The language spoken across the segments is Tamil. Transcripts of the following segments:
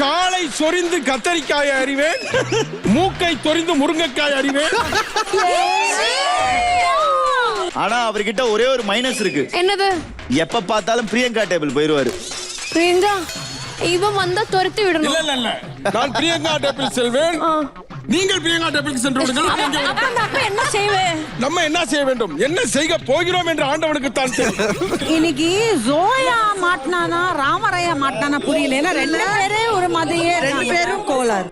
காலை சொரிந்து கத்தரிக்காய் அறிவேன் மூக்கை சொரிந்து முருங்கைக்காய் அறிவேன் ஆனா அவர்கிட்ட ஒரே ஒரு மைனஸ் இருக்கு. என்னது? எப்ப பார்த்தாலும் பிரியங்கா டேபிள் போயிருவாரு. பிரியங்கா இவன் வந்தா துரத்தி இல்ல விடணும். இல்ல இல்ல நான் பிரியங்கா டேபிள் செல்வேன். நீங்கள் பிரியங்கா டேபிளுக்கு சென்று விடுங்கள். என்ன செய்வேன் நம்ம என்ன செய்ய வேண்டும்? என்ன செய்ய போகிறோம் என்று ஆண்டவனுக்கு தான் தெரியும். இன்னைக்கு ஜோயா மாட்டினானா ராமரையா மாட்டினானா புரியல. ஏன்னா ரெண்டு பேரே ஒரு மதையே ரெண்டு பேரும் கோளாறு.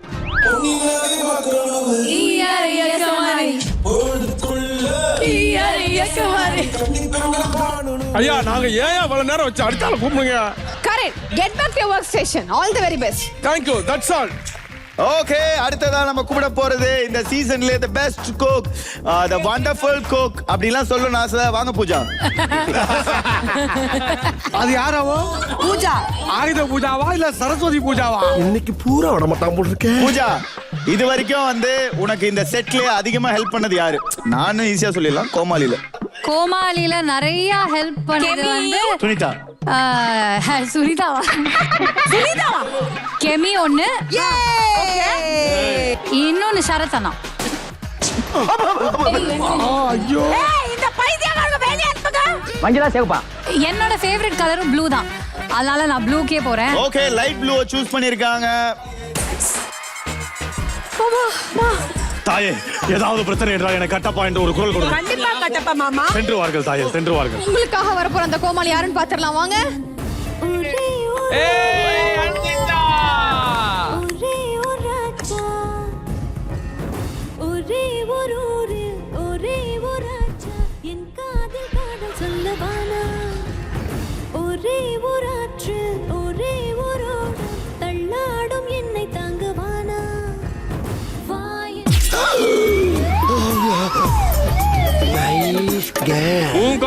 ஐயா நாங்க ஏன் அவ்வளவு நேரம் வச்சு அடுத்தால கூப்பிடுங்க. Correct get back to work station all the very best thank you that's all okay அடுத்ததா நம்ம கூப்பிட போறது இந்த சீசன்ல the best cook the wonderful cook அப்படிலாம் சொல்லணும் ஆசை வாங்க பூஜா. அது யாராவோ? பூஜா. ஆயுத பூஜாவா இல்ல சரஸ்வதி பூஜாவா? இன்னைக்கு பூரா விட மாட்டான் போல் பூஜா இது வரைக்கும் வந்து உனக்கு இந்த செட்லயே அதிகமா ஹெல்ப் பண்ணது யாரு? நானும் ஈஸியா சொல்லிடலாம் கோமாளில. கோமாளில நிறைய ஹெல்ப் பண்ணது வந்து சுனிதா. சுனிதாவா? சுனிதாவா? கெமி ஒண்ணு. இன்னொன்னு சரத் அண்ணா இந்த பைத்தியக்காரங்க வேலையா இருப்பாங்க என்னோட ஃபேவரட் கலரும் ப்ளூ தான். அதனால நான் ப்ளூக்கே போறேன். ஓகே லைட் ப்ளூ சூஸ் பண்ணிருக்காங்க தாயே ஏதாவது பிரச்சனை என்றால் எனக்கு கட்ட பாயிண்ட் ஒரு குரல் கொடுங்க. கண்டிப்பா கட்டப்பா மாமா. சென்றுவார்கள் தாயே சென்றுவார்கள். உங்களுக்காக வரப்போற அந்த கோமாளி யாருன்னு பாத்திரலாம் வாங்க. ஒரே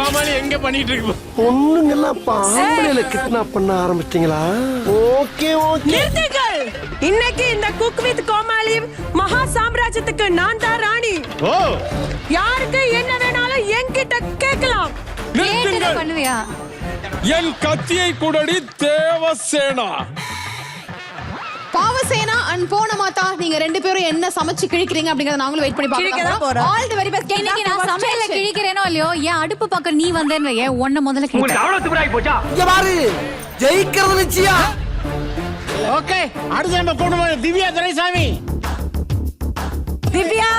கோமாளி எங்க பண்ணிட்டு இருக்கு? பொண்ணுங்கெல்லாம் பாம்பளையில கிட்னாப் பண்ண ஆரம்பிச்சிட்டீங்களா? Okay okay. நிறுத்துங்கள். இன்னைக்கு இந்த குக் வித் கோமாளி மகா சாம்ராஜ்யத்துக்கு நான் தான் ராணி. ஓ. யாருக்கு என்ன வேணாலும் என்கிட்ட கேட்கலாம். நிறுத்துங்கள். பண்ணுவியா? என் கத்தியை கூடடி தேவசேனா. பாவசேனா அண்ட் போன மாதா நீங்க ரெண்டு பேரும் என்ன சமைச்சு கிழிக்கிறீங்க அப்படிங்கறத நாங்களும் வெயிட் பண்ணி பார்க்கலாம். போறோம். ஆல் தி வெரி பெஸ்ட் இன்னைக்கு நான் சமையல கிழிக்கிறேனோ இல்லையோ என் அடுப்பு பக்கம் நீ வந்தேன்னு ஏன் ஒன்ன முதல்ல கிழிக்கிறேன் இங்க பாரு ஜெயிக்கிறது நிச்சயம். ஓகே அடுத்து நம்ம குடும்பம் திவ்யா துரைசாமி. திவ்யா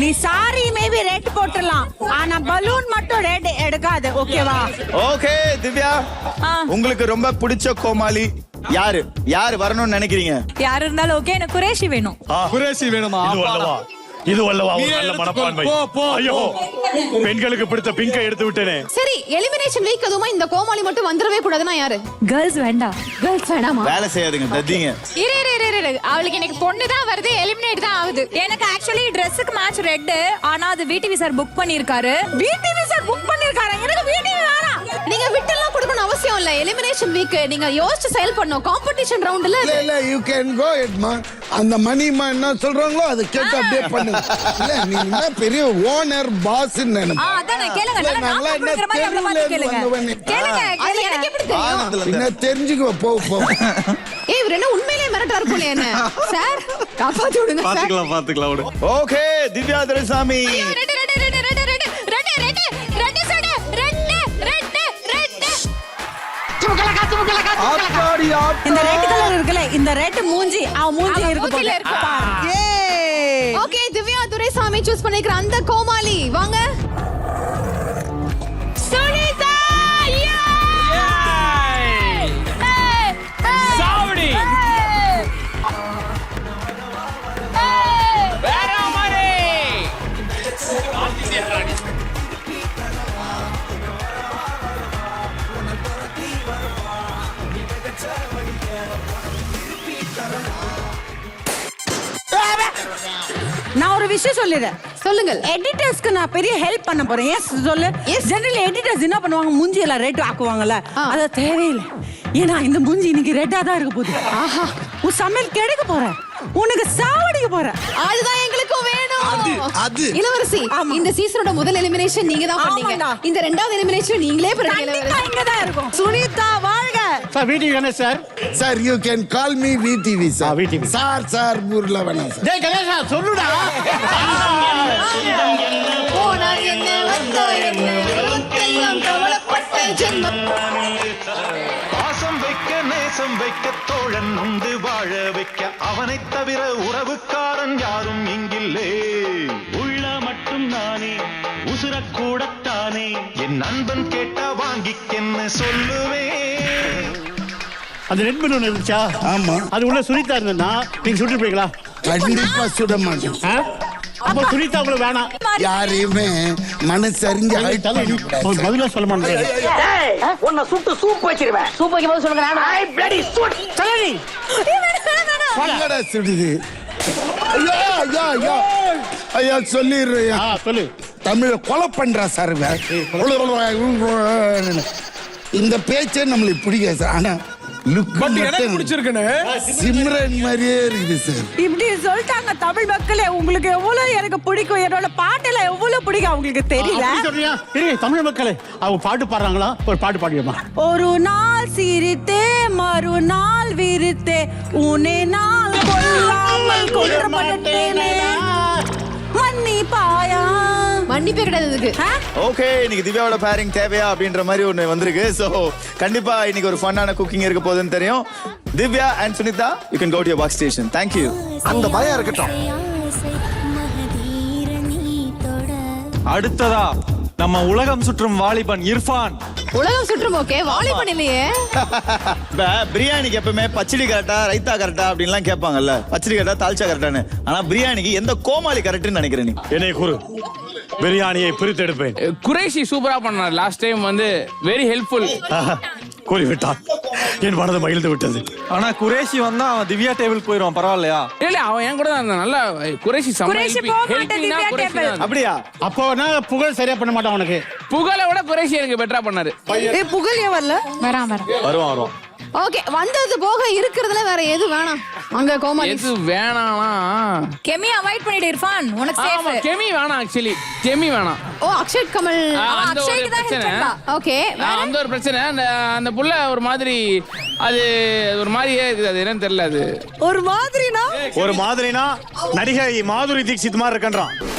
நீ சாரி மேபி ரேட் போட்டுடலாம். ஆனா பலூன் மட்டும் ரேட் எடுக்காது ஓகேவா ஓகே திவ்யா. உங்களுக்கு ரொம்ப பிடிச்ச கோமாளி யாரு? யாரு வரணும்னு நினைக்கிறீங்க? யார் இருந்தாலும் ஓகே எனக்கு குரேஷி வேணும். குரேசி வேணுமா? இது அல்லவா? இது ஒரு நீ நல்ல. மனப்பான்மை. ஐயோ பெண்களுக்கு பிடித்த பிங்கை எடுத்து விட்டேனே. சரி எலிமினேஷன் வீக் அதுமா இந்த கோமாளி மட்டும் வந்துடவே கூடாதுன்னா யாரு? கேர்ள்ஸ் வேண்டாம். கேர்ள்ஸ் வேணாமா? வேலை செய்யாதுங்க தத்திங்க. இரு இரு இரு இரு அவளுக்கு எனக்கு பொண்ணு தான் வருது எலிமினேட் தான் ஆகுது. எனக்கு ஆக்சுவலி ட்ரெஸ்ஸுக்கு மேட்ச் ரெட் ஆனா அது விடிவி சார் புக் பண்ணிருக்காரு. விடிவி சார் புக் பண்ணிருக்காரு? எனக்கு விடிவி வேணாம். நீங்க கொடுக்கணும் அவசியம் இல்ல. எலிமினேஷன் வீக் நீங்க யோசிச்சு செயல் பண்ணும் காம்படிஷன் ரவுண்ட்ல இல்ல இல்ல யூ கேன் கோ இட் மா அந்த மணிமா என்ன சொல்றாங்களோ அது கேட்டு அப்படியே பண்ணுங்க இல்ல நீங்க பெரிய ஓனர் பாஸ் அதான் கேளுங்க. நாங்களா என்ன தெரியல கேளுங்க. கேளுங்க எனக்கு எப்படி தெரியும்? என்ன தெரிஞ்சுக்கோ போ போ. ஏய் இவர் என்ன உண்மையிலேயே மிரட்டா இருக்கும் என்ன? சார் காப்பாத்தி விடுங்க பாத்துக்கலாம் பாத்துக்கலாம் ஓகே திவ்யா துரைசாமி. ரெண்டு ரெண்டு ரெண்டு ரெண்டு ரெண்டு ரெண்டு ரெண்டு. ஆத்தாடி இந்த ரெட் கலர் இருக்குல்ல இந்த ரெட் மூஞ்சி அவ மூஞ்சி இருக்கு மூஞ்சில போல இருக்கு. பாரு. ஏய். ஓகே திவ்யா துரைசாமி சூஸ் பண்ணிக்கிற அந்த கோமாளி வாங்க விஷயம் சொல்லிடுறேன் சொல்லுங்கள். எடிட்டர்ஸ்க்கு நான் பெரிய ஹெல்ப் பண்ண போறேன். எஸ் சொல்லு. ஜெனரலி எடிட்டர்ஸ் என்ன பண்ணுவாங்க? மூஞ்சி எல்லாம் ரெட் ஆக்குவாங்கல்ல. அது தேவையில்லை. ஏன்னா இந்த மூஞ்சி இன்னைக்கு ரெட்டா தான் இருக்க போகுது. ஆஹா. உன் சமையல் கிடைக்க போற. உனக்கு சாவடிக்க போற. அதுதான் எங்களுக்கும் வேணும். அது. இளவரசி ஆமா. இந்த சீசனோட முதல் எலிமினேஷன் நீங்க தான் பண்ணீங்க. இந்த ரெண்டாவது எலிமினேஷன் நீங்களே பண்ணுங்க இங்க தான் இருக்கும். சுனிதா வாழ்க சார் வீட்டுக்கு Ganesh sir? Sir you can call me VTV ah, sir VTV. Sir sir ஊர்ல வேணாம் சார் டேய் கணேஷா சொல்லுடா. போனா என்ன வந்தா என்ன உனக்கெல்லாம் கவலைப்பட்ட ஜென்மம் பாசம் வைக்க நேசம் வைக்க தோழன் உண்டு வாழ வைக்க அவனைத் தவிர உறவுக்காரன் யாரும் இங்கில்லே. உள்ள மட்டும் நானே உசுரக்கூடத்தானே என் நண்பன் கேட்டா வாங்கிக்கென்னு சொல்லுவேன் அந்த ரெட் பலூன் இருந்துச்சா? ஆமா. அது உள்ள சுனிதா இருந்ததுன்னா நீங்க சுட்டு போய்ங்களா கண்டிப்பா சுட மாட்டேன். ஆ? அப்போ சுனிதா உங்களுக்கு வேணாம். யாரையுமே மனசறிஞ்சு பண்ணக்கூடாது ஒரு பதிலா சொல்ல மாட்டேன். உன்னை சுட்டு சூப் வச்சிருவேன். Soup I bloody shoot. சுடுது. ஐயா ஐயா ஐயா. ஐயா சொல்லிடுறேன். ஆ சொல்லு. தமிழ கொலை பண்றா சார். இந்த பேச்சே நம்மளுக்கு பிடிக்காது சார். ஆனா இப்படி சொல்லிட்டாங்க தமிழ் மக்களே உங்களுக்கு எவ்வளவு எனக்கு பிடிக்கும்? என்னோட பாட்டெல்லாம் எவ்வளவு பிடிக்கும் அவங்களுக்கு தெரியல? தமிழ் மக்களே அவங்க பாட்டு பாடுறாங்களா? ஒரு பாட்டு பாடியம்மா. ஒரு நாள் சிரித்தே மறுநாள் விரித்தே உன்னை நாள் கொல்லாமல் கொல்ல மாட்டேனே மன்னி பாயா மன்னிப்பே கிடையாது இதுக்கு? ஓகே இன்னைக்கு திவ்யாவோட பேரிங் தேவையா அப்படின்ற மாதிரி ஒன்று வந்திருக்கு. ஸோ கண்டிப்பா இன்னைக்கு ஒரு ஃபன்னான குக்கிங் இருக்க போகுதுன்னு தெரியும். Divya and Sunitha you can go to box station thank you அந்த பயம் இருக்கட்டும். அடுத்ததா நம்ம உலகம் சுற்றும் வாலிபன் இர்ஃபான். உலகம் சுற்றும் ஓகே வாலிபன் இல்லையே. இப்போ பிரியாணிக்கு எப்பவுமே பச்சடி கரெக்டா ரைத்தா கரெக்டா அப்படின்லாம் கேட்பாங்கல்ல. பச்சடி கரெக்டா தால்ச்சா கரெக்டான்னு. ஆனா பிரியாணிக்கு எந்த கோமாளி கரெக்ட்னு நினைக்கிறேன் நீ? என்னை கூறு. பிரியாணியை பிரித்தெடுப்பேன். குரேஷி சூப்பரா பண்ணார். லாஸ்ட் டைம் வந்து வெரி ஹெல்ப்ஃபுல் கூறிவிட்டான். என் மனது மகிழ்ந்து விட்டது. ஆனா குரேஷி வந்தா அவன் திவ்யா டேபிள் போயிடுவான் பரவாயில்லையா? இல்ல அவன் என் கூட தான் நல்லா குரேஷி helping. போக மாட்டேன் திவ்யா. தான். அப்படியா? அப்போ நான் புகழ் சரியா பண்ண மாட்டான் உனக்கு? புகழை விட குறைஷி எனக்கு பெட்டரா பண்ணாரு. ஏ புகழ் ஏன் வரல? வரான் வரான். வருவான் வருவான். ஓகே வந்தது போக இருக்கிறதுல வேற எது வேணாம். அங்க கோமாளி எது வேணாம்னா கெமி அவாய்ட் பண்ணிடு இர்ஃபான். உனக்கு ஆமா சேஃப் கெமி வேணாம் ஆக்சுவலி கெமி வேணாம். ஓ அக்ஷய் கமல். ஆ, அந்த ஒரு அக்ஷய்க்கு தான் பிரச்சனை. பண்ணா. ஓகே ஆ, அந்த ஒரு பிரச்சனை. அந்த அந்த புள்ள ஒரு மாதிரி அது ஒரு மாதிரியே இருக்குது. அது என்னன்னு தெரியல அது. ஒரு மாதிரினா? ஒரு மாதிரினா நடிகை மாதுரி தீக்ஷித் மாதிரி இருக்கன்றான்.